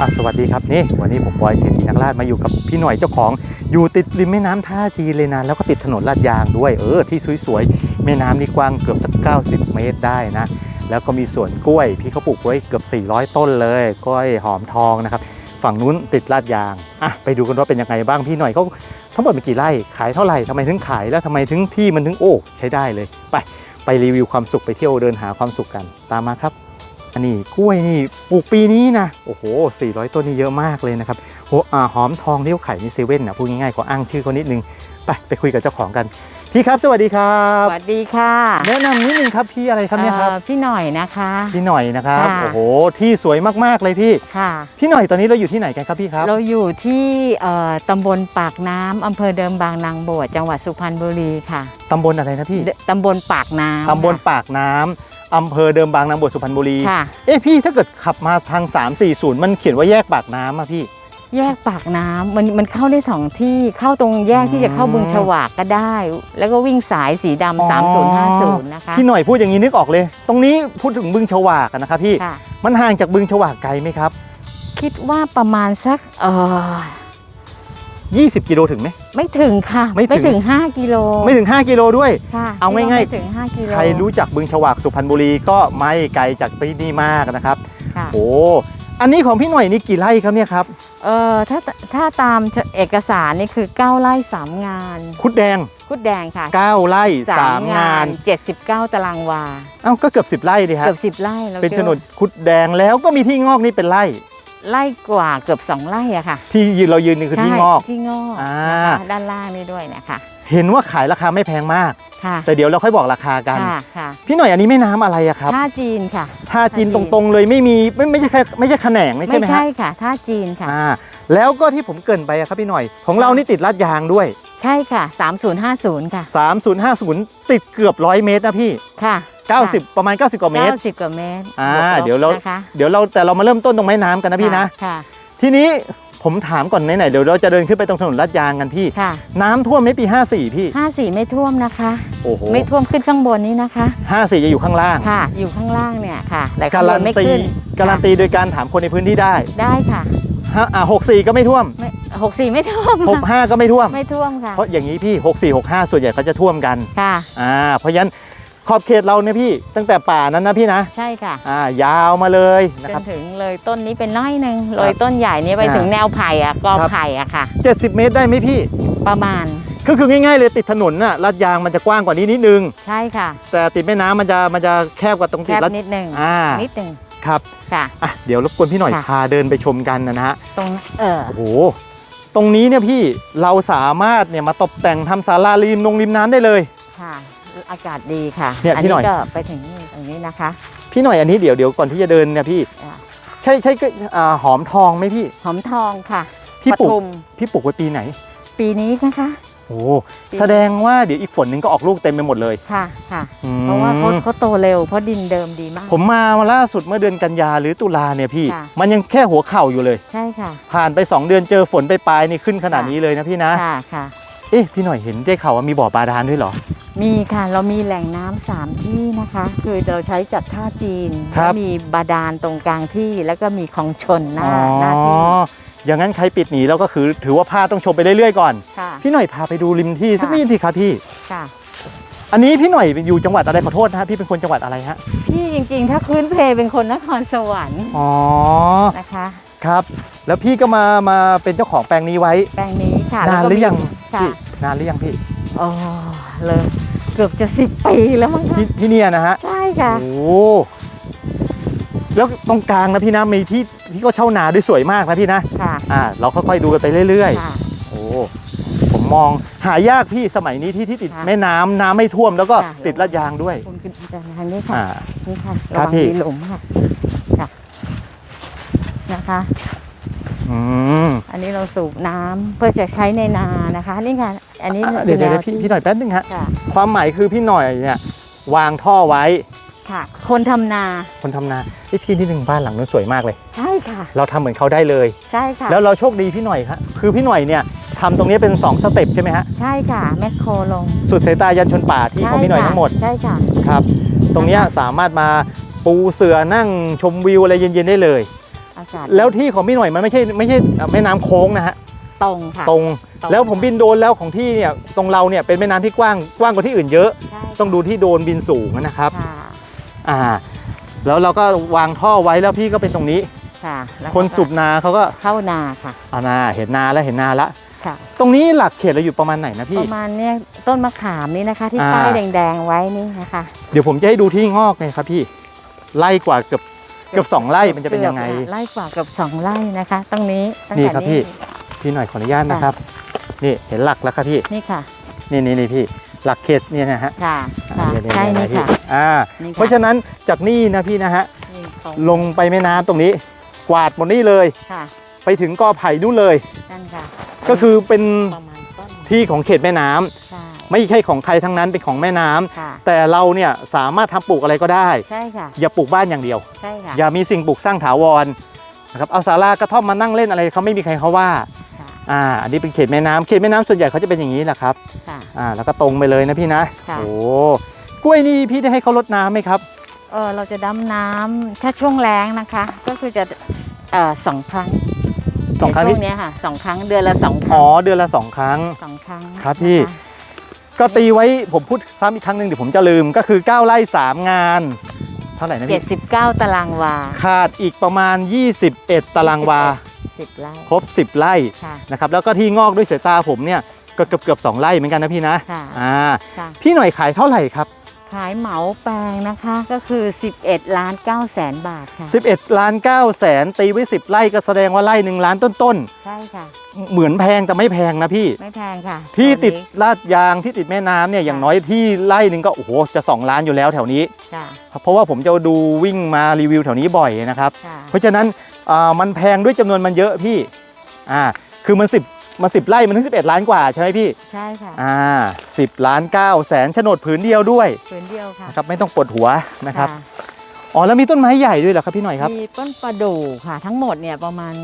อะสวัสดีครับนี่วันนี้ผมบอยเศรษฐีนักล่ามาอยู่กับพี่หน่อยเจ้าของ อยู่ติดริมแม่น้ำท่าจีนเลยนะแล้วก็ติดถนนลาดยางด้วยเออที่สวยๆแม่น้ำนี่กว้างเกือบสัก90 เมตรได้นะ แล้วก็มีสวนกล้วย พี่เขาปลูกไว้เกือบ 400 ต้นเลยกล้วยหอมทองนะครับฝั่งนู้นติดลาดยางอะไปดูกันว่าเป็นยังไงบ้างพี่หน่อยเขาทั้งหมดมีกี่ไร่ขายเท่าไหร่ทำไมถึงขายแล้วทำไมถึงที่มันถึงโอ้ใช้ได้เลย ไปไปรีวิวความสุขไปเที่ยวเดินหาความสุขกันตามมาครับ อันนี้กล้วยนี่ปลูกปีนี้นะโอ้โห 400 ต้นนี่เยอะมากเลยนะครับโหอ่าหอมทองที่เขาขายในเซเว่นนะพูดง่ายๆก็อ้างชื่อเขานิดนึง ไปไปคุยกับเจ้าของกัน พี่ครับ สวัสดีครัสบวัสดีค่ะแนะนำนิดนึงครับพี่อะไรครับเนี่ยครับเอ่อพี่หน่อยนะคะ พี่หน่อยนะครับค่ะโอ้โหที่สวยมากๆเลยพี่ค่ะ พี่หน่อยตอนนี้เราอยู่ที่ไหนกันครับพี่ครับ เราอยู่ที่เอ่อตำบลปากน้ำอำเภอเดิมบางนางบวชจังหวัดสุพรรณบุรีค่ะตำบลอะไรนะพี่เดตำบลปากน้ำตำบลปากน้ำ อำเภอเดิมบางนางบวชสุพรรณบุรี ค่ะ เอ๊ะพี่ถ้าเกิดขับมาทาง 340 มันเขียนว่าแยกปากน้ำอะพี่ แยกปากน้ำมันมันเข้าได้สองที่เข้าตรงแยกที่จะเข้าบึงฉวากก็ได้ แล้วก็วิ่งสายสีอ๋อดำ3050นะคะพี่หน่อยพูดอย่างนี้นึกออกเลย ตรงนี้พูดถึงบึงฉวากอะนะครับพี่ ค่ะ มันห่างจากบึงฉวากไกลไหมครับ คิดว่าประมาณสักเออ 20 กิโลถึงไหม ไม่ถึงค่ะ ไม่ถึงถึง 5 กิโลไม่ถึง 5 กิโลด้วย ค่ะเอาง่ายๆ ไม่ถึง 5 กิโลใครรู้จักบึงฉวากสุพรรณบุรีก็ไม่ไกลจากที่นี่มากนะครับค่ะโอ้อันนี้ของพี่หน่อยนี่กี่ไร่ครับเนี่ยครับเออถ้าถ้าตามเอกสารนี่คือ9ไร่3 งานคุดแดง คุดแดงค่ะ9ไร่3งาน 79 ตารางวา เอ้าก็เกือบ 10 ไร่ดีครับเกือบ 10 ไร่แล้วเป็นโฉนดคุดแดงแล้วก็มีที่งอกนี่เป็นไร่ ไร่กว่าเกือบ2ไร่อะค่ะที่ยืนเรายืนนี่คือที่งอกใช่ที่งอกอ่า นะคะด้านล่างนี่ด้วยนะคะเห็นว่าขายราคาไม่แพงมาก ค่ะแต่เดี๋ยวเราค่อยบอกราคากัน ค่ะค่ะพี่หน่อยอันนี้แม่น้ำอะไรอะครับท่าจีนค่ะ ท่าจีนท่าจีนตรงๆเลยไม่มีไม่ไม่ใช่แค่ไม่ใช่แขนงนี่ใช่ไม่ไหมฮะใช่ค่ะท่าจีนค่ะ อ่าแล้วก็ที่ผมเกรินไปอะครับพี่หน่อย ของเรานี่ติดลาดยางด้วย ใช่ค่ะ 3050 ค่ะ3050 ติดเกือบร้อยเมตรนะพี่ ค่ะ 90 ประมาณ 90 กว่าเมตร 90 กว่าเมตรอ่าบกลบเดี๋ยวเรานะคะเดี๋ยวเราแต่เรามาเริ่มต้นตรงแม่น้ำกันนะพี่นะค่ะทีนี้ผมถามก่อนไหนๆเดี๋ยวเราจะเดินขึ้นไปตรงถนนลาดยางกันพี่ค่ะน้ำท่วมไหมปี 54 พี่ 54 ไม่ท่วมนะคะโอ้โหไม่ท่วมขึ้นข้างบนนี้นะคะ 54 จะอยู่ข้างล่างค่ะ อยู่ข้างล่างเนี่ยค่ะแต่กาข้างบรันนไม่ตีขึ้นการันตีโดยการถามคนในพื้นที่ได้ได้ค่ะฮะอ่า64ก็ไม่ท่วมไม่64ไม่ท่วม65ก็ไม่ท่วม ไม่ท่วมค่ะ เพราะอย่างนี้พี่64 65ส่วนใหญ่เขาจะท่วมกัน ค่ะ อ่า เพราะฉะนั้น ขอบเขตเราเนี่ยพี่ตั้งแต่ป่านั้นนะพี่นะใช่ค่ะอ่ายาวมาเลยนะจครันบถึงเลยต้นนี้เป็นน้อยหนึ่งเลยต้นใหญ่นี้ไปอ่าถึงแนวไผ่อะกอครับ ไผ่อะค่ะ 70 เมตรได้ไหมพี่ ประมาณก็คือง่ายๆเลยติดถนนน่ะลาดยางมันจะกว้างกว่านี้นิดนึง ใช่ค่ะ แต่ติดแม่น้ำมันจะมันจะแคบกว่าตรงแคติดบลาดนิดหนึ่งอ่านิดหนึ่งครับค่ะ อะเดี๋ยวรบกวนพี่หน่อยค่ะ พาเดินไปชมกันนะฮะตรงเออโอ้โหตรงนี้เนี่ยพี่เราสามารถเนี่ยมาตกแต่งทำศาลาริมนงริมน้ำได้เลย ค่ะ อากาศดีค่ะเนี่ยพี่หน่อย ก็ไปถึงนี่ตรงนี้นะคะ พี่หน่อยอันนี้เดี๋ยวเดี๋ยวก่อนที่จะเดินเนี่ยพี่ อ่าใช่ใช่ก็อ่าหอมทองไหมพี่ หอมทองค่ะพี่ปลูกทุมพี่ปลูกไว้ปีไหนปีนี้นะคะโอ้แสดงว่าเดี๋ยวอีกฝนหนึ่งก็ออกลูกเต็มไปหมดเลยค่ะค่ะ อืมเพราะว่าเขาเขาโตเร็วเพราะดินเดิมดีมาก ผมมาล่าสุดเมื่อเดือนกันยาหรือตุลาเนี่ยพี่ ค่ะ มันยังแค่หัวเข่าอยู่เลย ใช่ค่ะ ผ่านไป 2 เดือนเจอฝนไปปลายๆนี่ขึ้นขนาดนี้เลยนะพี่นะ ค่ะค่ะ เอ๊ะพี่หน่อยเห็นได้ข่าวว่ามีบ่อบาดาลด้วยเหรอ มีค่ะเรามีแหล่งน้ำสามที่นะคะ คือเราใช้จากท่าจีนครับ แล้วมีบาดาลตรงกลางที่แล้วก็มีของชนหน้าอ๋อหน้าที่อย่างนั้นใครปิดหนีแล้วก็คือถือว่าพลาดต้องชมไปเรื่อยๆก่อน ค่ะ พี่หน่อยพาไปดูริมที่สักค่ะ นิดสิครับพี่ ค่ะ อันนี้พี่หน่อยอยู่จังหวัดอะไรขอโทษนะฮะพี่เป็นคนจังหวัดอะไรฮะ พี่จริงๆ ถ้าพื้นเพเป็นคนนครสวรรค์อ๋อ นะคะ ครับ แล้วพี่ก็มา มาเป็นเจ้าของแปลงนี้ไว้ แปลงนี้ค่ะนานแล้วก็หรือยังค่ะ พี่นานหรือยังพี่ อ๋อเลยเกือบจะสิบปีแล้วมั้งคะที่ที่เนี่ยนะฮะใช่ค่ะ โอ้แล้วตรงกลางนะพี่นะมีที่ที่ก็เช่านาด้วยสวยมากนะพี่นะค่ะอ่าเราค่อยๆดูกันไปเรื่อยค่ะ ๆ โอ้ผมมองหายากพี่สมัยนี้ที่ที่ติดค่ะแม่น้ำน้ำไม่ท่วมแล้วก็ค่ะ ติดลาดยางด้วยคุณขึ้นไปทางนี้ค่ะ อ่า นี่ค่ะครัระบวังพี่ มีหลุมค่ะค่ะนะคะ อืมอันนี้เราสูบน้ำเพื่อจะใช้ในนานะคะ นี่ค่ะอันนี้อะเดี๋ยวป็นเดี๋ยวแนพี่ที่พี่หน่อยแป๊บนึงฮะค่ะความหมายคือพี่หน่อยเนี่ยวางท่อไว้ค่ะ คนทำนา คนทำนาไอยพี่นี่หนึ่งบ้านหลังนู้นสวยมากเลย ใช่ค่ะ เราทำเหมือนเขาได้เลยใช่ค่ะ แล้วเราโชคดีพี่หน่อยครับคือพี่หน่อยเนี่ยทำตรงนี้เป็น 2 สเต็ปใช่ไหมฮะใช่ค่ะแมคโครลง สุดสายตายันชนป่าที่ของพี่หน่อยใช่ค่ะทั้งหมดใช่ค่ะครับ ตรงเนี้ยสามารถมาปูเสือนั่งชมวิวอะไรเย็นๆได้เลย อาากาศแล้วที่ของพี่หน่อยมันไม่ใช่ไม่ใช่แม่น้ำโค้งนะฮะตรงค่ะ ตรง ตรง แล้วผมบินโดรนแล้วของที่เนี่ยตรงเราเนี่ยเป็นแม่น้ำที่กว้างกว้างกว่าที่อื่นเยอะ ใช่ต้องดูที่โดรนบินสูงนะครับ ค่ะอ่า แล้วเราก็วางท่อไว้แล้วพี่ก็เป็นตรงนี้ ค่ะแล้วคนสูบนาเขาก็เข้านาค่ะเอานาเห็นนาแล้วเห็นนาละค่ะ ตรงนี้หลักเขตเราอยู่ประมาณไหนนะปพี่ ระมาณเนี้ยต้นมะขามนี่นะคะ ที่อ่า ป้ายแดงๆไว้นี่นะคะ เดี๋ยวผมจะให้ดูที่งอกไงครับพี่ ไล่กว่าเกือบ เกือบสองไร่มันจะเป็นยังไงกือบไร่กว่าเกือบสองไร่นะคะ ตรงนี้ตั้งนี่แต่ครับพี่พี่หน่อยขออนุญาตนะครับ นี่เห็นหลักแล้วครับพี่นี่ค่ะ นี่นี่นี่พี่หลักเขตเนี่ยนะฮะค่ะอ่าค่ะเดี๋ยวๆใช่เดี๋ยวนี่ๆพี่ค่ะอ่า นี่ค่เพราะฉะนั้นจากนี่นะพี่นะฮะนี่ตรงลงไปแม่น้ำตรงนี้ กวาดหมดนี่เลย ค่ะไปถึงกอไผ่นู่นเลย นั่นค่ะก็คือเป็นประมาณต้นที่ของเขตแม่น้ำใช่ ไม่ใช่ของใครทั้งนั้นเป็นของแม่น้ำค่ะแต่เราเนี่ยสามารถทำปลูกอะไรก็ได้ ใช่ค่ะอย่าปลูกบ้านอย่างเดียว ใช่ค่ะ อย่ามีสิ่งปลูกสร้างถาวรนะครับเอาศาลากระท่อมมานั่งเล่นอะไรเขาไม่มีใครเขาว่าค่ะ อ่าอันนี้เป็นเขตแม่น้ำเขตแม่น้ำส่วนใหญ่เขาจะเป็นอย่างนี้แหละครับค่ะ อ่าแล้วก็ตรงไปเลยนะพี่นะค่ะ โอ้กล้วยนี่พี่ได้ให้เขารดน้ำไหมครับ เออเราจะดำน้ำแค่ช่วงแรงนะคะ ก็คือจะเอ่อสองครั้งสองครั้งในนี้ช่วงเนี้ยค่ะสองครั้งเดือนละสองคอ๋รั้องเดือนละสองครั้ง สองครั้งครับพี่ นะะ ก็ตีไว้ผมพูดซ้ำอีกครั้งหนึ่งเดี๋ยวผมจะลืมก็คือ9ไร่3 งาน เท่าไหร่นะเจ็พี่ดสิบเก้าตารางวา ขาดอีกประมาณ 21 ตารางวาสิบไร่ครบ 10 ไร่ค่ะ นะครับแล้วก็ที่งอกด้วยสายตาผมเนี่ยก็เกือบเกือบสองไร่เหมือนกันนะพี่นะค่ะ อ่าค่ะ พี่หน่อยขายเท่าไหร่ครับ ขายเหมาแปลงนะคะก็คือ 11 ล้าน9แสนบาทค่ะ11 ล้าน9แสนตีไว้ 10 ไร่ก็แสดงว่าไร่หนึ่งล้านต้นใช่ค่ะ ๆ เหมือนแพงแต่ไม่แพงนะพี่ ไม่แพงค่ะที่ติดตัวนี้ลาดยางที่ติดแม่น้ำเนี่ยอย่างน้อยที่ไร่หนึ่งก็โอ้โหจะ 2 ล้านอยู่แล้วแถวนี้ ค่ะเพราะว่าผมจะดูวิ่งมารีวิวแถวนี้บ่อยนะครับ ค่ะเพราะฉะนั้นอ่ามันแพงด้วยจำนวนมันเยอะพี่อ่าคือมัน 10 มัน10ไร่มันถึง11ล้านกว่าใช่ไหมพี่ ใช่ค่ะอ่า10ล้าน9แสนโฉนดผืนเดียวด้วยผืนเดียวค่ะนะครับไม่ต้องปวดหัวนะครับค่ะอ๋อแล้วมีต้นไม้ใหญ่ด้วยเหรอครับพี่หน่อยครับ มีต้นประดู่ค่ะ ทั้งหมดเนี่ยประมาณ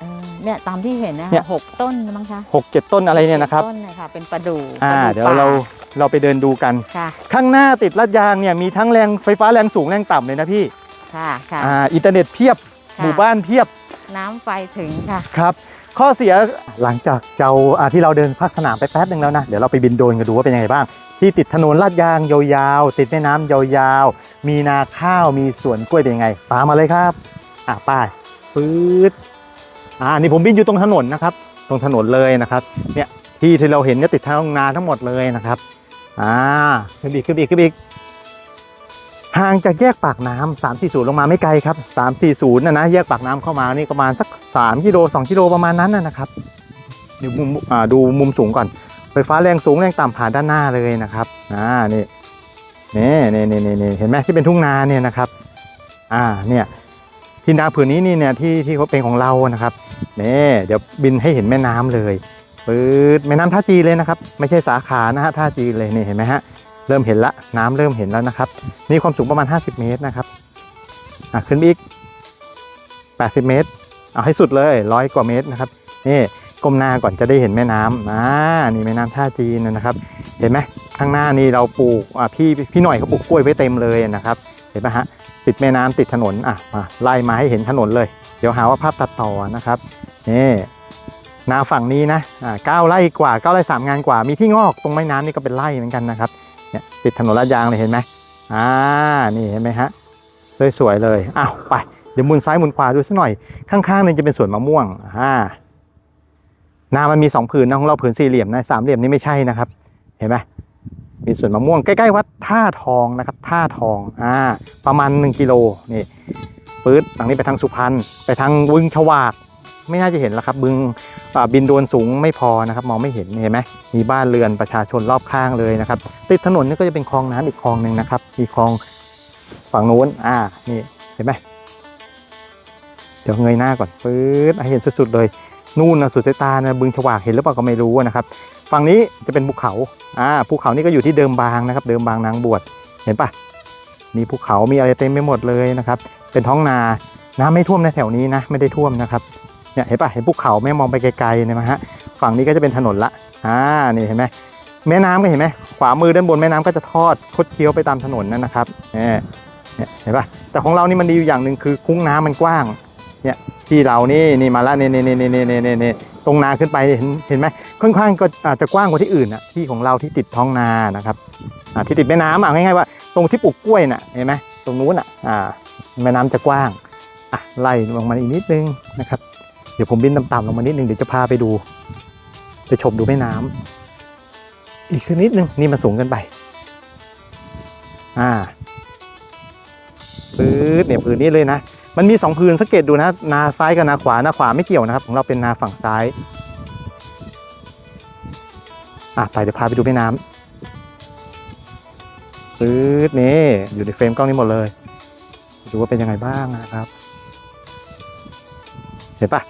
เอ่อเนี่ยตามที่เห็นนะเนี่คะยหกต้นมั้งคะหกเจ็ดต้นอะไรเนี่ยนะครับ ต้นเนี่ยค่ะเป็นประดู่อ่า ประเดี๋ยวป่เราเราไปเดินดูกัน ค่ะข้างหน้าติดลาดยางเนี่ยมีทั้งแรงไฟฟ้าแรงสูงแรงต่ำเลยนะพี่ค่ะค่ะ อ่าอินเทอร์เน็ตเพียบค่ะ หมู่บ้านเพียบน้ำไฟถึงค่ะ ครับ ข้อเสียหลังจากเจ้าที่เราเดินพักสนามไปแป๊บหนึ่งแล้วนะ เดี๋ยวเราไปบินโดนกันดูว่าเป็นยังไงบ้าง ที่ติดถนนลาดยางยาวๆติดแม่น้ำยาวๆ มีนาข้าวมีสวนกล้วยเป็นยังไงตามมาเลยครับ อะไป้ายปื๊ดอ่านี่ผมบินอยู่ตรงถนนนะครับ ตรงถนนเลยนะครับ เนี่ยที่ที่เราเห็นเนี่ยติดทางนาทั้งหมดเลยนะครับ อ่าขึ้นอีกขึ้นอีกขึ้นอีก ห่างจากแยกปากน้ำ340 ลงมาไม่ไกลครับ 340นะนะแยกปากน้ำเข้ามานี่ประมาณสัก 3กิโล2กิโลประมาณนั้นนะนะครับเดี๋ยวมุมอ่าดูมุมสูงก่อนไฟฟ้าแรงสูงแรงต่ำผ่านด้านหน้าเลยนะครับอ่านี่นี่นี่นี่นี่นี่เห็นไหมที่เป็นทุ่งนาเนี่ยนะครับอ่าเนี่ยที่นาผืนนี้นี่เนี่ยที่ที่เขาเป็นของเรานะครับนี่เดี๋ยวบินให้เห็นแม่น้ำเลยปื๊ดแม่น้ำท่าจีเลยนะครับ ไม่ใช่สาขานะฮะท่าจีเลยนี่เห็นไหมฮะ เริ่มเห็นละน้ำเริ่มเห็นแล้วนะครับ นี่ความสูงประมาณ 50 เมตรนะครับอะขึ้นไปอีก 80 เมตร เอาให้สุดเลยร้อยกว่าเมตรนะครับนี่ก้มหน้าก่อนจะได้เห็นแม่น้ำอ่านี่แม่น้ำท่าจีนนะครับ เห็นไหมข้างหน้านี่เราปลูกอ่าพี่พี่หน่อยเขาปลูกกล้วยไว้เต็มเลยนะครับ เห็นไหมฮะติดแม่น้ำติดถนนอะมาไล่มาให้เห็นถนนเลย เดี๋ยวหาว่าภาพตัดต่อนะครับนี่นาฝั่งนี้นะอ่าเก้าไร่กว่าเก้าไร่สามงานกว่ามีที่งอกตรงแม่น้ำนี่ก็เป็นไร่เหมือนกันนะครับ เนี่ยติดถนนลาดยางเลยเห็นไหมอ่านี่เห็นไหมฮะสวยๆเลยอ้าวไปเดี๋ยวหมุนซ้ายหมุนขวาดูสักหน่อยข้างๆนึงจะเป็นสวนมะม่วงอ่านามันมีสองผืนนะของเราผืนสี่เหลี่ยมนะสามเหลี่ยมนี่ไม่ใช่นะครับ เห็นไหมมีสวนมะม่วงใกล้ๆวัดท่าทองนะครับท่าทองอ่าประมาณ 1กิโลนี่ปื๊ดหลังนี้ไปทางสุพรรณไปทางบึงฉวาก ไม่น่าจะเห็นแล้วครับ บึงบินโดรนสูงไม่พอนะครับ มองไม่เห็นเห็นไหมมีบ้านเรือนประชาชนรอบข้างเลยนะครับติดถนนนี่ก็จะเป็นคลองน้ำอีกคลองหนึ่งนะครับ มีคลองฝั่งนู้นอ่านี่เห็นไหมเดี๋ยวเงยหน้าก่อนปื๊ดเห็นสุดๆเลย นู่นนะสุดสายตานะบึงฉวากเห็นหรือเปล่าก็ไม่รู้นะครับฝั่งนี้จะเป็นภูเขาอ่าภูเขานี่ก็อยู่ที่เดิมบางนะครับ เดิมบางนางบวชเห็นปะมีภูเขามีอะไรเต็มไปหมดเลยนะครับ เป็นท้องนาน้ำไม่ท่วมในแถวนี้นะ ไม่ได้ท่วมนะครับ เนี่ยเห็นปะเห็นภูเขาแม่มองไปไกลๆเนี่ยนะฮะฝั่งนี้ก็จะเป็นถนนละอ่านี่เห็นไหมแม่น้ำก็เห็นไหมขวามือด้านบนแม่น้ำก็จะทอดคดเคี้ยวไปตามถนนนั่นนะครับเนี่ยเห็นปะแต่ของเรานี่มันดีอยู่อย่างหนึ่งคือคุ้งน้ำมันกว้างเนี่ยที่เรานี่นี่มาละนี่นี่นี่นี่นี่นี่นี่ตรงนาขึ้นไปเห็นเห็นไหมค่อนข้างก็อาจจะกว้างกว่าที่อื่นอะที่ของเราที่ติดท้องนานะครับที่ติดแม่น้ำอะง่ายๆว่าตรงที่ปลูกกล้วยน่ะเห็นไหมตรงนู้นอะแม่น้ำจะกว้างอะไล่ลงมาอีกนิดนึงนะครับ เดี๋ยวผมบินต่ำๆลงมานิดนึงเดี๋ยวจะพาไปดู ไปชมดูแม่น้ำอีกสักนิดนึงนี่มันสูงกินไป อ่าปื๊ดเนี่ยพื้นนี้เลยนะ มันมีสองพื้นสังเกตดูนะ นาซ้ายกับนาขวานาขวาไม่เกี่ยวนะครับ ของเราเป็นนาฝั่งซ้าย อะไปเดี๋ยวพาไปดูแม่น้ำปื๊ดนี่อยู่ในเฟรมกล้องนี้หมดเลย ดูว่าเป็นยังไงบ้างนะครับ เห็นปะ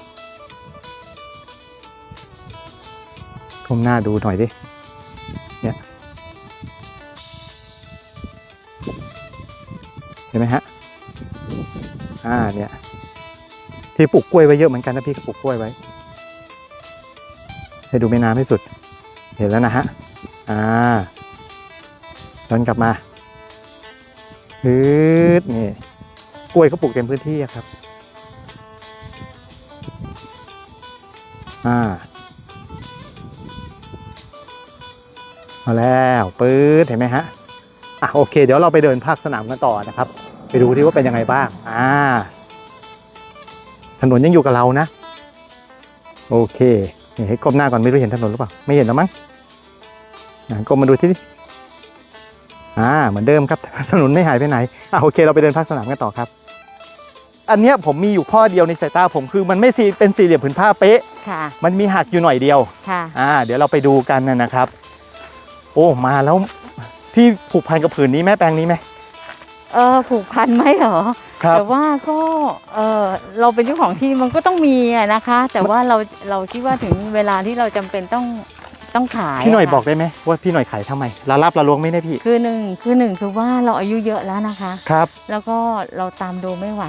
ก้มหน้าดูหน่อยดิ เนี่ย เห็นไหมฮะ อ่า เนี่ย ที่ปลูกกล้วยไว้เยอะเหมือนกันนะพี่ก็ปลูกกล้วยไว้ ให้ดูแม่น้ำให้สุด เห็นแล้วนะฮะ อ่าย้อนกลับมาฮึดนี่กล้วยเขาปลูกเต็มพื้นที่ครับ อ่า มาแล้วปื๊ดเห็นไหมฮะอะโอเค เดี๋ยวเราไปเดินภาคสนามกันต่อนะครับ ไปดูที่ว่าเป็นยังไงบ้างอ่าถนนยังอยู่กับเรานะ โอเคนี่ให้ก้มหน้าก่อนไม่รู้เห็นถนนหรือเปล่าไม่เห็นแล้วมั้งอะก้มมาดูที่นี่อ่าเหมือนเดิมครับถนนไม่หายไปไหนอะโอเค เราไปเดินภาคสนามกันต่อครับ อันเนี้ยผมมีอยู่ข้อเดียวในสายตาผมคือมันไม่ซีเป็นสี่เหลี่ยมผืนผ้าเป๊ะค่ะมันมีหักอยู่หน่อยเดียวค่ะอ่า เดี๋ยวเราไปดูกันนะนะครับ โอ้มาแล้วพี่ผูกพันกับผืนนี้ไหมแปลงนี้ไหมเออผูกพันไหมเหรอครับแต่ว่าก็เออเราเป็นเจ้าของที่มันก็ต้องมีอะนะคะ แต่ว่าเราเราคิดว่าถึงเวลาที่เราจำเป็นต้องต้องขายพี่หน่อยะค่ะบอกได้ไหมว่าพี่หน่อยขายทำไมลาลับละลวงไม่ได้พี่คือหนึ่งคือหนึ่งคือว่าเราอายุเยอะแล้วนะคะครับแล้วก็เราตามดูไม่ไหว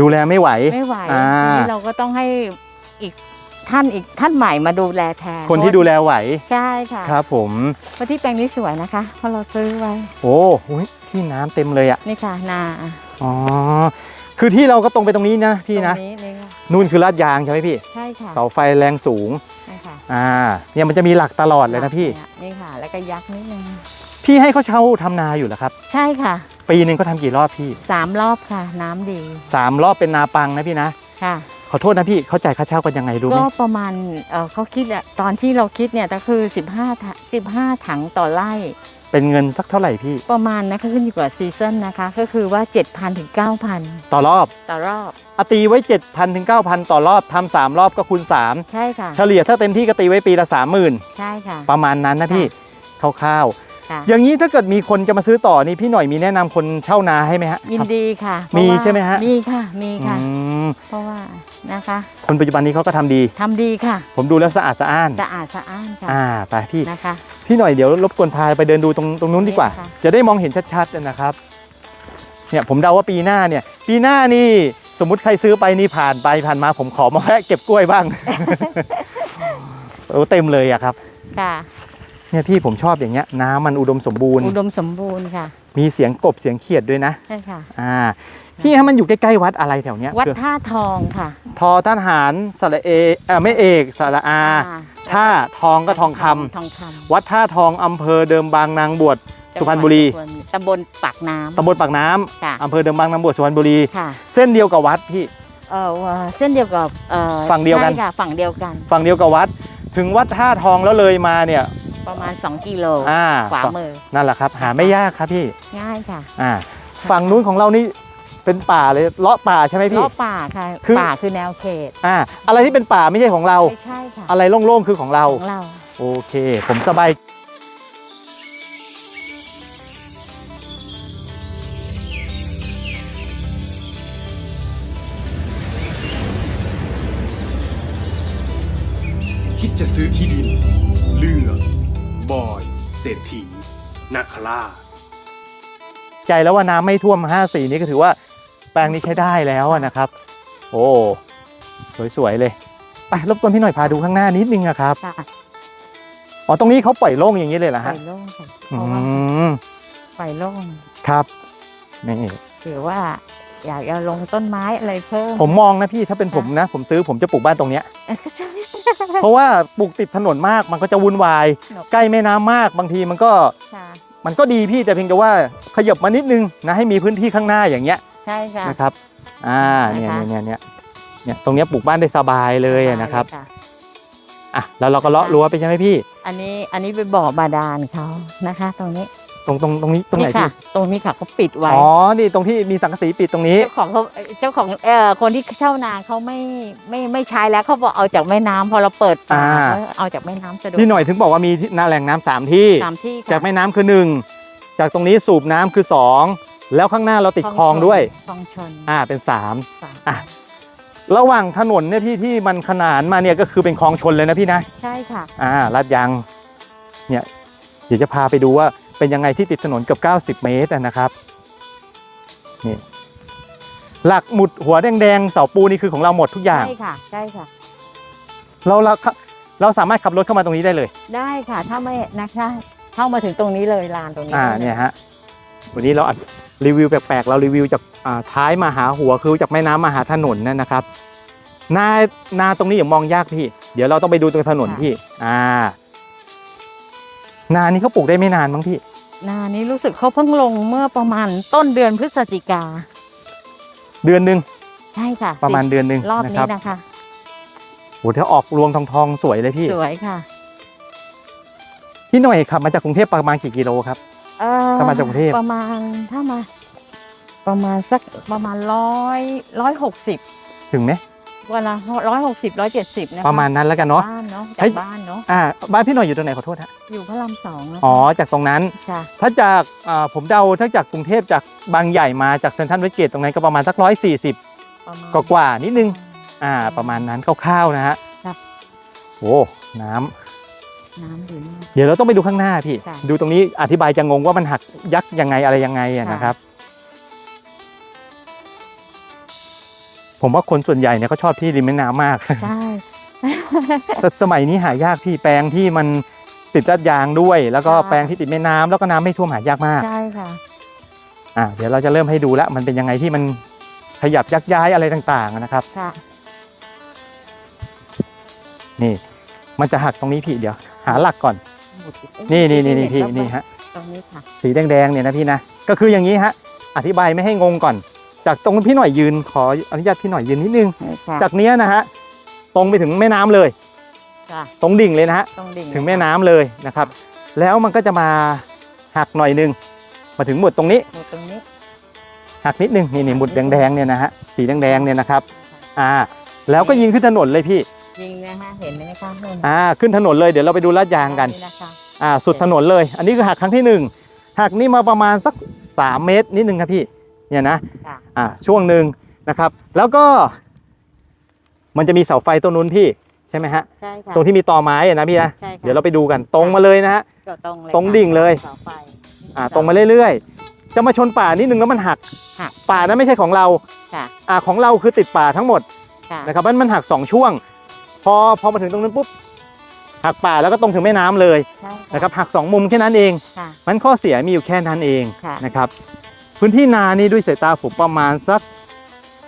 ดูแลไม่ไหวไม่ไหวอ่าทีนี้เราก็ต้องให้อีก ท่านอีกท่านใหม่มาดูแลแทนคนที่ดูแลไหวใช่ค่ะครับ ผมเพราะที่แปลงนี้สวยนะคะเพราะเราซื้อไว้ โอ้โหพี่น้ำเต็มเลยอะนี่ค่ะนาอ๋อคือที่เราก็ตรงไปตรงนี้นะพี่นะตรงนี้นี่ค่ะนู่นคือลาดยางใช่ไหมพี่ใช่ค่ะเสาไฟแรงสูงใช่ค่ะอ่าเนี่ยมันจะมีหลักตลอดเลยนะพี่นี่ค่ะ แล้วก็ยักษ์นิดนึงพี่ให้เขาเช่าทำนาอยู่เหรอครับ ใช่ค่ะ ปีหนึ่งเขาทำกี่รอบพี่สามรอบค่ะ น้ำดีสามรอบเป็นนาปังนะพี่นะค่ะข อโทษนะพี่เขาจ่ายค่าเช่ากันยังไงรู้ไหมก็ประมาณเออเขาคิดอะตอนที่เราคิดเนี่ยก็คือ 15ถัง15 ถังต่อไร่ เป็นเงินสักเท่าไหร่พี่ ประมาณนะคะขึ้นอยู่กับซีซันนะคะ ก็คือว่า 7,000ถึง9,000 ต่อรอบต่อรอบ อะตีไว้ 7,000ถึง9,000 ต่อรอบทำสามรอบก็คูณ3ใช่ค่ะ เฉลี่ยถ้าเต็มที่ก็ตีไว้ปีละ 30,000 ใช่ค่ะ ประมาณนั้นนะพี่คร่าว ค่ะๆอย่างนี้ถ้าเกิดมีคนจะมาซื้อต่อนี่พี่หน่อยมีแนะนำคนเช่านาให้ไหมฮะ ยินดีค่ะมีเพราว่าใช่ไหมฮะ มีค่ะ มีค่ะ อืมเพราะว่านะคะคนปัจจุบันนี้เขาก็ทำดี ทำดีค่ะ ผมดูแล้วสะอาดสะอ้าน สะอาดสะอ้านค่ะอ่าไปพี่ นะคะ พี่หน่อยเดี๋ยวรบกวนพาไปเดินดูตรงตรงนู้นดีกว่าค่ะ จะได้มองเห็นชัดๆนะครับ เนี่ยผมเดาว่าปีหน้าเนี่ย ปีหน้านี่สมมุติใครซื้อไปนี่ผ่านไปผ่านมาผมขอมาแวะเก็บกล้วยบ้าง โอ้เต็มเลยอะครับ ค่ะ เนี่ยพี่ผมชอบอย่างเงี้ยน้ำมันอุดมสมบูรณ์ อุดมสมบูรณ์ค่ะ มีเสียงกบเสียงเขียดด้วยนะใช่ค่ะ อ่า พี่ฮะมันอยู่ใกล้ๆวัดอะไรแถวเนี้ยวัดคือท่าทองค่ะ ทอทหารสระเอเอ่อไม่เอกสระอา อ่า ท่าทองก็ทองคำทองคำวัดท่าทองอำเภอเดิมบางนางบวชจังหวัดสุพรรณบุรีตำบลปากน้ำตำบลปากน้ำค่ะอำเภอเดิมบางนางบวชสุพรรณบุรี ค่ะเส้นเดียวกับวัดพี่ เออเอ่อเส้นเดียวกับเอ่อฝั่งเดียวกัน ใช่ค่ะฝั่งเดียวกัน ฝั่งเดียวกับวัด ถึงวัดท่าทองแล้วเลยมาเนี่ย ประมาณ 2กิโลอ่าขวามือ นั่นแหละครับ หาไม่ยากครับพี่ง่ายค่ะอ่าฝั่งนู้นของเรานี่เป็นป่าเลยเลาะป่าใช่ไหมพี่ รอบป่าค่ะ คือ ป่าคือแนวเขตอ่าอะไรที่เป็นป่าไม่ใช่ของเรา ไม่ใช่ค่ะอะไรโล่งๆคือของเรา ของเรา โอเค ผมสบาย นักล่าใจแล้วว่าน้ำไม่ท่วม5สีนี้ก็ถือว่าแปลงนี้ใช้ได้แล้วอะนะครับ โอ้สวยๆเลยไปรบกวนพี่หน่อยพาดูข้างหน้านิดนึงอะครับค่ะอ๋อตรงนี้เขาปล่อยโล่งอย่างนี้เลยเหรอไฟฮะโล่งค่ะเพอืราะว่ามไฟโล่งครับนี่ถือว่า อยากจะลงต้นไม้อะไรเพิ่มผมมองนะพี่ถ้าเป็นผมนะ ผมซื้อผมจะปลูกบ้านตรงเนี้ย เออก็ใช่ เพราะว่าปลูกติดถนนมากมันก็จะวุ่นวายเนอะใกล้แม่น้ำมากบางทีมันก็ ค่ะ มันก็ดีพี่แต่เพียงแต่ว่าขยับมานิดนึงนะให้มีพื้นที่ข้างหน้าอย่างเงี้ยใช่ค่ะ นะครับอ่าเนี่ยนะคะ เนี่ยเนี่ยเนี่ยตรงเนี้ยปลูกบ้านได้สบายเลยอะนะครับใช่อะแล้วเราก็เลาะรั้วไปใช่ไหมพี่ อันนี้อันนี้เป็นบ่อบาดาลเขานะคะ ตรงนี้ ตรงตรงตรงนี้ตรงไหนค่ะ พี่ตรงนี้ค่ะเขาปิดไว้ อ๋อ นี่ตรงที่มีสังกะสีปิดตรงนี้ เจ้าของเขาเจ้าของเอ่อคนที่เช่านาเขาไม่ไม่ไม่ใช้แล้วเขาบอกเอาจากแม่น้ำพอเราเปิดป่าอ่า เขาเอาจากแม่น้ำสะดวกพี่หน่อยถึงบอกว่ามีที่หน้าแหล่งน้ำสามที่สามที่ค่ะจากแม่น้ำคือหนึ่งจากตรงนี้สูบน้ำคือสองแล้วข้างหน้าเราติดคลองด้วย คลองชนอ่าเป็นสาม สามอะ ระหว่างถนนเนี่ยที่ที่มันขนานมาเนี่ยก็คือเป็นคลองชนเลยนะพี่นะ ใช่ค่ะ อ่าลาดยางเนี่ยเดี๋ยวจะพาไปดูว่า เป็นยังไงที่ติดถนนเกือบ90 เมตรอะนะครับนี่หลักหมุดหัวแดงๆเสาปูนี่คือของเราหมดทุกอย่าง ใช่ค่ะ ใช่ค่ะ เราเราเราสามารถขับรถเข้ามาตรงนี้ได้เลย ได้ค่ะ ถ้าไม่นะคะเข้ามาถึงตรงนี้เลยลานตรงนี้อ่าลเนี่ยฮะวันนี้เราอัดรีวิวแปลกๆ เรารีวิวจากอ่าท้ายมาหาหัวคือจากแม่น้ำมาหาถนนนั่นนะครับนานาตรงนี้อย่ามองยากพี่ เดี๋ยวเราต้องไปดูตรงถนนพี่ อ่า นานี้เขาปลูกได้ไม่นานมั้งพี่ นานี้รู้สึกเขาเพิ่งลงเมื่อประมาณต้นเดือนพฤศจิกา เดือนหนึ่งใช่ค่ะประมาณเดือนหนึ่งรอบนะคนี้รับนะคะโอ้ถ้าออกรวงทองทองๆสวยเลยพี่ สวยค่ะ พี่หน่อยขับมาจากกรุงเทพประมาณกี่กิโลครับเอ่อถ้ามาจากกรุงเทพประมาณถ้ามา ประมาณสักประมาณร้อยร้อยหกสิบถึงไหม วันละร้อยหกสิบร้อยเจ็ดสิบนะคะประมาณนั้นแล้วกันเนาะ บ้านเนาะเฮ้จายกบ้านเนาะอ่าบ้านพี่หน่อยอยู่ตรงไหนขอโทษฮะอยู่พระรามสองนะคะอ๋อจากตรงนั้นค่ะถ้าจากอ่าผมเดาถ้าจากกรุงเทพจากบางใหญ่มาจากเซนทรัลเวสเกตตรงนั้นก็ประมาณสักร้อยสี่สิบประมาณ กว่าๆนิดนึง อ่า ประมาณนั้นคร่าวๆนะฮะครับ โอ้น้ำ น้ำดีมาก เดี๋ยวเราต้องไปดูข้างหน้าพี่ ค่ะดูตรงนี้อธิบายจะงงว่ามันหักยักษ์ยังไงอะไรยังไงอะค่ะ นะครับ ผมว่าคนส่วนใหญ่เนี่ยเขาชอบที่ริมแม่น้ำมากใช่แต่สมัยนี้หายากพี่แปลงที่มันติดรัดยางด้วย แล้วก็ค่ะแปลงที่ติดแม่น้ำแล้วก็น้ำไม่ท่วมหายากมากใช่ค่ะอ่าเดี๋ยวเราจะเริ่มให้ดูแล้วมันเป็นยังไงที่มันขยับยักย้ายอะไรต่างๆนะครับค่ะนี่ มันจะหักตรงนี้พี่เดี๋ยว หาหลักก่อนหมุดเอ๊ะนี่นี่นี่นี่พี่เห็ปนี่ฮะตรงนี้ค่ะสีแดงๆเนี่ยนะพี่นะก็คืออย่างนี้ฮะ อธิบายไม่ให้งงก่อน จากตรงพี่หน่อยยืนขออนุญาตพี่หน่อยยืนนิดนึงนี่ค่ะจากเนี้ยนะฮะตรงไปถึงแม่น้ำเลยค่ะตรงดิ่งเลยนะฮะตรงดิ่งถึงแม่น้ำเลยนะครับ แล้วมันก็จะมาหักหน่อยนึง มาถึงหมุดตรงนี้หมุดตรงนี้ หักนิดนึงนี่นี่หมุดแดงๆเนี่ยนะฮะสีแดงๆเนี่ยนะครับอ่าแล้วก็ยิงขึ้นถนนเลยพี่ยิงนะคะเห็นไหมคะนู่นอ่าขึ้นถนนเลยเดี๋ยวเราไปดูลาดยางกันนะคะอ่าสุดถนนเลย อันนี้คือหักครั้งที่หนึ่งหักนี่มาประมาณสัก 3 เมตรนิดนึงครับพี่ เนี่ยนะค่ะอ่าช่วงหนึ่งนะครับ แล้วก็ มันจะมีเสาไฟต้นนู้นพี่ใช่ไหมฮะใช่ค่ะตรงที่มีตอไม้อะนะพี่นะใช่ค่ะเดี๋ยวเราไปดูกันตรงมาเลยนะฮะก็ตรงเลยตรงค่ะดิ่งเลยเสาไฟ อ่าตรงมาเรื่อยๆ จะมาชนป่านิดนึงแล้วมันหัก หักป่านั้นไม่ใช่ของเราค่ะ อ่าของเราคือติดป่าทั้งหมดค่ะนะครับมันมันหักสองช่วง พอพอมาถึงตรงนั้นปุ๊บหักป่าแล้วก็ตรงถึงแม่น้ำเลยใช่นะครับหักสองมุมแค่นั้นเอง ค่ะ มันข้อเสียมีอยู่แค่นั้นเองค่ะ นะครับ พื้นที่นานี่ด้วยสายตาผมประมาณสัก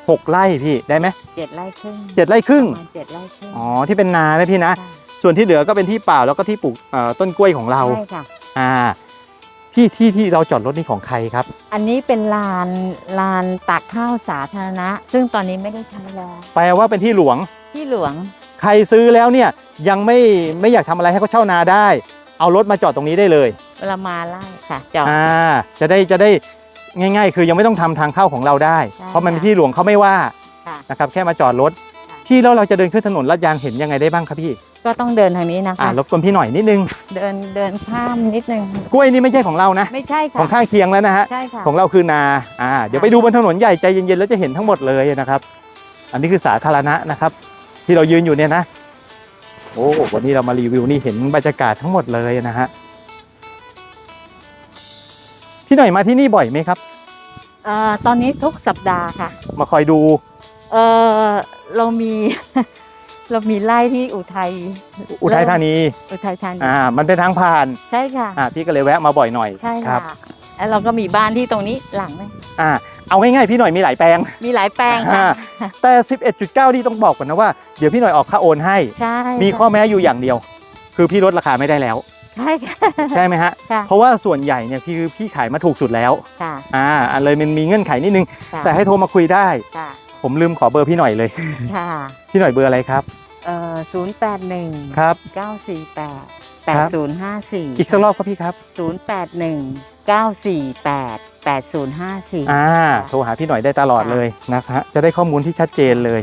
หกไร่พี่ได้ไหมเจ็ดไร่ครึ่งเจ็ดไร่ครึ่งประมาณเจ็ดไร่ครึ่งอ๋อที่เป็นนานะพี่นะค่ะส่วนที่เหลือก็เป็นที่เปล่าแล้วก็ที่ปลูกเอ่อต้นกล้วยของเราใช่ค่ะอ่าที่ที่ที่เราจอดรถนี่ของใครครับ อันนี้เป็นลานลานตักข้าวสาธารณะ ซึ่งตอนนี้ไม่ได้ใช้แล้วแปลว่าเป็นที่หลวงที่หลวง ใครซื้อแล้วเนี่ยยังไม่ไม่อยากทำอะไรให้เขาเช่านาได้ เอารถมาจอดตรงนี้ได้เลยเวลามาไล่ค่ะจอดอ่าจะได้จะได้ ง่ายๆ คือยังไม่ต้องทำทางเข้าของเราได้ใช่เพราะมันเป็นค่ะที่หลวงเขาไม่ว่าค่ะนะครับแค่มาจอดรถค่ะที่แล้วเราจะเดินขึ้นถนนลาดยางเห็นยังไงได้บ้างครับพี่ ก็ต้องเดินทางนี้นะอ่าคะรบกวนพี่หน่อยนิดนึง เดินเดินข้ามนิดนึง กล้วยนี่ไม่ใช่ของเรานะ ไม่ใช่ค่ะของข้างเคียงแล้วนะฮะใช่ค่ะของเราคือนาอ่าเดี๋ยวไปดูบนถนนใหญ่ใจเย็นๆแล้วจะเห็นทั้งหมดเลยนะครับ อันนี้คือสาธารณะนะครับ ที่เรายืนอยู่เนี่ยนะ โอ้วันนี้เรามารีวิวนี่เห็นบรรยากาศทั้งหมดเลยนะฮะ พี่หน่อยมาที่นี่บ่อยไหมครับเอ่อตอนนี้ทุกสัปดาห์ค่ะ มาคอยดู เออเรามี เรามีไร่ที่อุทัยอุทัยธานีอุทัยธานีอ่ามันเป็นทางผ่านใช่ค่ะอ่าพี่ก็เลยแวะมาบ่อยหน่อยใช่ครัค่ะบแล้วเราก็มีบ้านที่ตรงนี้หลังนึงอ่าเอาง่ายๆพี่หน่อยมีหลายแปลง มีหลายแปลงค่ะอ่าแต่ 11.9นี่ต้องบอกก่อนนะว่าเดี๋ยวพี่หน่อยออกค่าโอนให้ใช่มีข้อแม้อยู่อย่างเดียว คือพี่ลดราคาไม่ได้แล้ว ใช่ค่ะ ใช่ไหมฮะ ค่ะเพราะว่าส่วนใหญ่เนี่ยพี่พี่ขายมาถูกสุดแล้วค่ะอ่าอะเลยมันมีเงื่อนไขนิดนึง ค่ะแต่ให้โทรมาคุยได้ ค่ะผมลืมขอเบอร์พี่หน่อยเลย ค่ะพี่หน่อยเบอร์อะไรครับเอ่อศูนย์แปดหนึ่งครับ เก้าสี่แปดแปดศูนย์ห้าสี่อีกสักรอบครับพี่ครับ ศูนย์แปดหนึ่งเก้าสี่แปดแปดศูนย์ห้าสี่ อ่า โทรหาพี่หน่อยได้ตลอดค่ะเลยนะคะจะได้ข้อมูลที่ชัดเจนเลย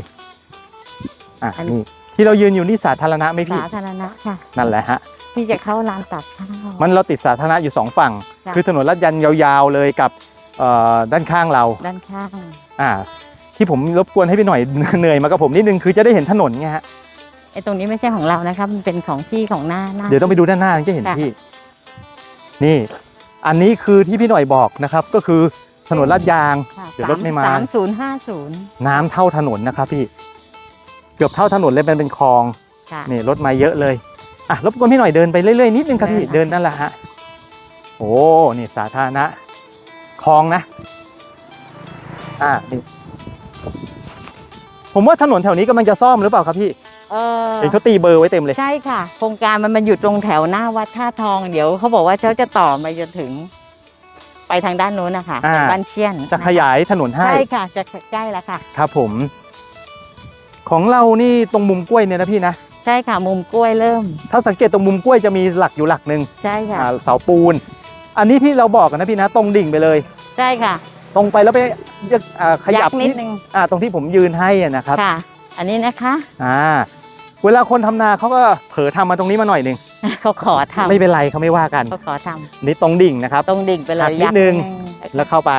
อะอันนี้ นี่ที่เรายืนอยู่นี่สาธารณะไหมพี่ สาธารณะค่ะ นั่นแหละฮะ ที่จะเข้าร้านตัดข้าว มันเราติดสาธารณะอยู่สองฝั่งค่ะคือถนนลาดยันยาวๆเลยกับเอ่อด้านข้างเราด้านข้างอ่าที่ผมรบกวนให้พี่หน่อย เหนื่อยมากับผมนิดนึงคือจะได้เห็นถนนไงฮะไอ้ตรงนี้ไม่ใช่ของเรานะครับ มันเป็นของที่ของหน้าหน้า เดี๋ยวต้องไปดูด้านหน้าถึงจะเห็นค่ะพี่ นี่ อันนี้คือที่พี่หน่อยบอกนะครับ ก็คือถนนลาดยาง ค่ะเดี๋ยวรถไม่มา สามศูนย์ห้าศูนย์น้ำเท่าถนนนะครับพี่ เกือบเท่าถนนเลยเป็นเป็นคลองค่ะนี่รถมาเยอะเลย อะรบกวนพี่หน่อยเดินไปเรื่อยๆนิดนึงครับพี่ได้ค่ะเดินนั่นแหละฮะโอ้นี่สาธารณะคลองนะ อ่านี่ผมว่าถนนแถวนี้กำลังจะซ่อมหรือเปล่าครับพี่เออเห็นเขาตีเบอร์ไว้เต็มเลย ใช่ค่ะ โครงการมันมันอยู่ตรงแถวหน้าวัดท่าทองเดี๋ยวเขาบอกว่าเขาจะต่อมาจนถึง ไปทางด้านโน้นนะคะอ่า บ้านเชียนจะขยายถนนให้ใช่ค่ะ จะใกล้แล้วค่ะ ครับผม ของเรานี่ตรงมุมกล้วยเนี่ยนะพี่นะ ใช่ค่ะมุมกล้วยเริ่ม ถ้าสังเกตตรงมุมกล้วยจะมีหลักอยู่หลักหนึ่งใช่ค่ะอ่าเสาปูน อันนี้ที่เราบอกกันนะพี่นะตรงดิ่งไปเลย ใช่ค่ะตรงไปแล้วไปยึกอ่าขยับกนิดนึงอ่าตรงที่ผมยืนให้อะนะครับค่ะ อันนี้นะคะ อ่าเวลาคนทำนาเขาก็เผลอทำมาตรงนี้มาหน่อยหนึ่งเขาขอทำไม่เป็นไรเขาไม่ว่ากันเขาขอทำนี่ตรงดิ่งนะครับตรงดิ่งไปเลหัยกนิดนึงยักแล้วเข้าไป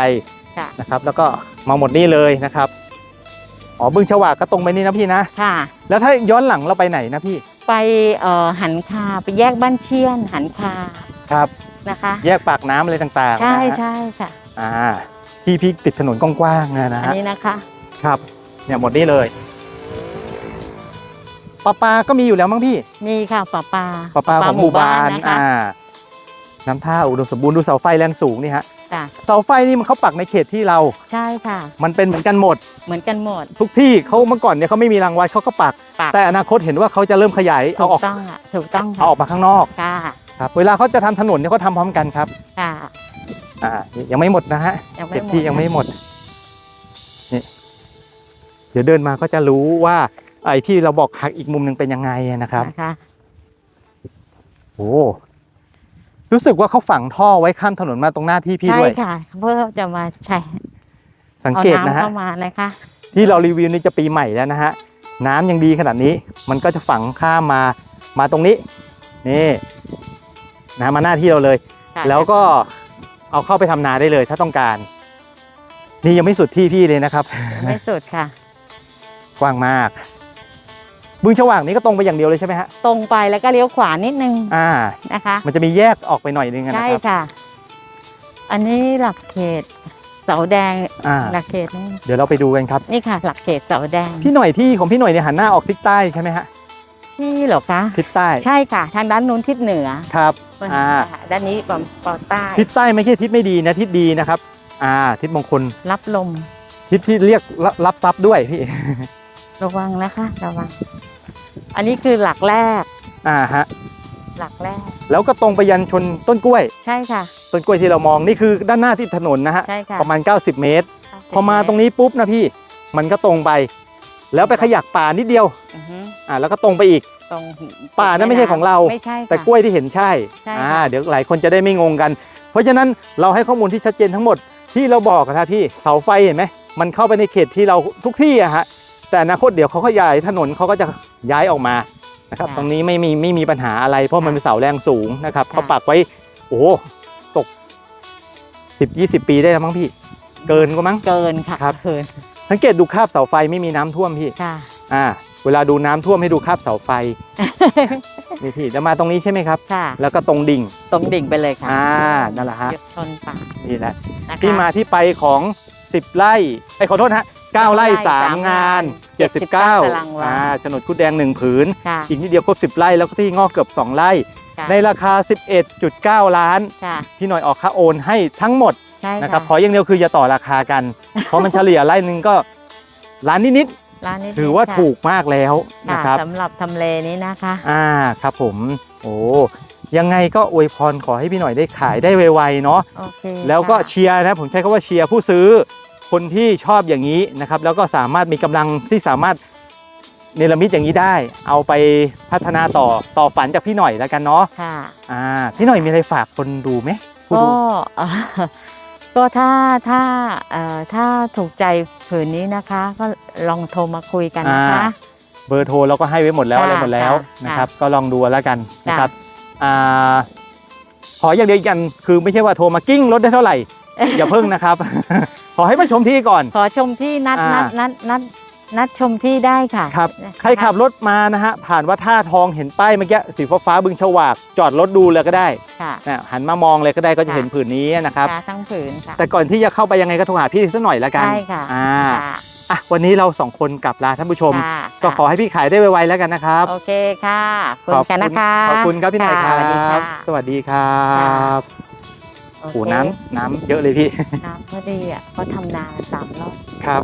ค่ะ นะครับ แล้วก็มาหมดนี่เลยนะครับ อ๋อบึงฉวากก็ตรงไปนี่นะพี่นะ ค่ะ แล้วถ้าย้อนหลังเราไปไหนนะพี่ ไปเอ่อหันคาไปแยกบ้านเชียน หันคาครับ นะคะ แยกปากน้ำอะไรต่างๆใช่นะฮะใช่ค่ะ อ่าที่พี่ติดถนนกว้างๆนะนะอันฮะนี้นะคะ ครับ เนี่ยหมดนี่เลยปลาปลาก็มีอยู่แล้วมั้งพี่มีค่ะปลาปลาปลาปลาของหมู่บ้านนะคะอ่า น้ำท่าอุดมสมบูรณ์ดูเสาไฟแรงสูงนี่ฮะ ค่ะ เสาไฟนี่มันเขาปักในเขตที่เรา ใช่ค่ะ มันเป็นเหมือนกันหมด เหมือนกันหมด ทุกที่เขาเมื่อก่อนเนี่ยเขาไม่มีรางวัดเขาก็ปัก ปัก แต่อนาคตเห็นว่าเขาจะเริ่มขยายถูเอากออกต้องค่ะถูกต้องเอาค่ะออกมาข้างนอกค่ะครับเวลาเขาจะทำถนนเนี่ยเขาทำพร้อมกันครับค่ะ อ่ายังไม่หมดนะฮะ ยังไม่เขตหมดที่ยังไม่หมดนี่เดี๋ยวเดินมาก็จะรู้ว่าไอ้ที่เราบอกหักอีกมุมหนึ่งเป็นยังไงนะครับ นะคะโอ้ รู้สึกว่าเขาฝังท่อไว้ข้ามถนนมาตรงหน้าที่พี่ใช่ด้วย ค่ะ เพื่อจะมาใช้สังเอาเกตนะน้ำฮะ เข้ามานะคะที่เรารีวิวนี่จะปีใหม่แล้วนะฮะ น้ำยังดีขนาดนี้ มันก็จะฝังข้ามมามาตรงนี้ นี่นะมาหน้าที่เราเลย ค่ะ แล้วก็เอาเข้าไปทำนาได้เลย ถ้าต้องการ นี่ยังไม่สุดที่พี่เลยนะครับ ไม่สุดค่ะ กว้างมาก บึงฉว่างนี้ก็ตรงไปอย่างเดียวเลยใช่ไหมฮะตรงไปแล้วก็เลี้ยวขวานิดนึงอ่า นะคะมันจะมีแยกออกไปหน่อยนึงอะนะใช่ครับ ค่ะ อันนี้หลักเขต เสาแดงอ่า หลักเขตนี่เดี๋ยวเราไปดูกันครับ นี่ค่ะ หลักเขตเสาแดงพี่หน่อยที่ของพี่หน่อยเนี่ยหันหน้าออกทิศใต้ใช่ไหมฮะที่เหรอคะทิศใต้ใช่ค่ะ ทางด้านนู้นทิศเหนือครับ อ่า ด้านนี้ปอปอใต้ทิศใต้ไม่ใช่ทิศไม่ดีนะทิศดีนะครับ อ่า ทิศมงคลรับลมทิศที่เรียกรับรับทรัพย์ด้วยพี่ ระวังนะคะ ระวัง อันนี้คือหลักแรก อ่าฮะ หลักแรก แล้วก็ตรงไปยันชนต้นกล้วย ใช่ค่ะ ต้นกล้วยที่เรามองนี่คือด้านหน้าที่ถนนนะฮะ ใช่ค่ะ ประมาณ 90 เมตร 90พอมาตรงนี้ปุ๊บนะพี่ มันก็ตรงไป แล้วไปขยักป่านิดเดียว อือฮึอ่า แล้วก็ตรงไปอีก ตรงป่านั้นไม่ใช่ของเรา ไม่ใช่ค่ะ แต่กล้วยที่เห็นใช่ ใช่ค่ะ อ่า เดี๋ยวหลายคนจะได้ไม่งงกัน เพราะฉะนั้นเราให้ข้อมูลที่ชัดเจนทั้งหมดที่เราบอกอะนะพี่ เสาไฟเห็นไหม มันเข้าไปในเขตที่เราทุกที่อะฮะ แต่อนาคตเดี๋ยวเขาขยายถนนเขาก็จะย้ายออกมานะครับตรงนี้ไม่มีไม่มีปัญหาอะไรเพราะมันเป็นเสาแรงสูงนะครับเขาปักไว้โอ้โหตก 10 20 ปีได้แล้วมั้งพี่ เกินก็มั้ง เกินค่ะครับ เกินสังเกตดูคราบเสาไฟไม่มีน้ำท่วมพี่ค่ะ อ่าเวลาดูน้ำท่วมให้ดูคราบเสาไฟนี่พี่จะมาตรงนี้ใช่ไหมครับ ค่ะ แล้วก็ตรงดิ่ง ตรงดิ่งไปเลยค่ะอ่านั่นแหละฮะเดี๋ยวชนป่านี่แหละนะคะที่มาที่ไปของ 10ไร่ไอ้ยขอโทษนะฮะ 9 ไร่สาม3งาน 79ตาราง79วา อ่าโฉนดคุดแดง 1 ผืน ค่ะ อีกนิดเดียวครบ 10 ไร่แล้วก็ที่งอกเกือบ 2 ไร่ ค่ะ ในราคา 11.9 ล้าน ค่ะพี่หน่อยออกค่าโอนให้ทั้งหมดใช่นะครับขค่ะออย่างเดียวคืออย่าต่อราคากัน เพราะมันเฉลี่ยไร่หนึ่งก็ล้านนิดร้านนี้ๆถือว่าค่ะถูกมากแล้วนะค่ะครับ สำหรับทำเลนี้นะคะ อ่าครับผม โอ้ยังไงก็อวยพรขอให้พี่หน่อยได้ขายได้ไวๆเนาะโอเคแล้วก็ค่ะเชียร์นะผมใช้คำว่าเชียร์ผู้ซื้อ คนที่ชอบอย่างนี้นะครับ แล้วก็สามารถมีกำลังที่สามารถเนรมิตอย่างนี้ได้ เอาไปพัฒนาต่อต่อฝันจากพี่หน่อยแล้วกันเนาะค่ะอ่าพี่หน่อยมีอะไรฝากคนดูไหมผู้ก็ดูเอ่อก็ถ้าถ้าเอ่อถ้าถูกใจผืนนี้นะคะ ก็ลองโทรมาคุยกันนะคะ เบอร์โทรเราก็ให้ไว้หมดแล้วค่ะอะไรหมดแล้วค่ะนะครับ ก็ลองดูแล้วกันนะครับค่ะอ่าขออย่างเดียวกันคือไม่ใช่ว่าโทรมากิ้งรถได้เท่าไหร่ อย่าเพิ่งนะครับ ขอให้มาชมที่ก่อน ขอชมที่นัดอ่านัดนัดนัดนัดชมที่ได้ค่ะครับนะคะใครขับรถมานะฮะ ผ่านว่าท่าทองเห็นป้ายเมื่อกี้สีฟ้าฟ้าๆบึงฉวาก จอดรถดูเลยก็ได้ค่ะนะหันมามองเลยก็ได้ก็จะค่ะเห็นผืนนี้นะครับค่ะทั้งผืนค่ะแต่ก่อนที่จะเข้าไปยังไงก็โทรหาพี่สักหน่อยแล้วกันใช่ค่ะอ่าค่ะอะวันนี้เราสองคนกลับลาท่านผู้ชมค่ะก็ขอให้พี่ขายได้ไวๆแล้วกันนะครับ โอเคค่ะขอบคุณกันนะคะขอบคุณครับพี่หน่อยคค่ะรัสวัสดีค่ะบสวัสดีครับ โอเคโอ้น้ำน้ำเยอะเลยพี่ น้ำพอดีอะเขาทำนากันสามรอบครับ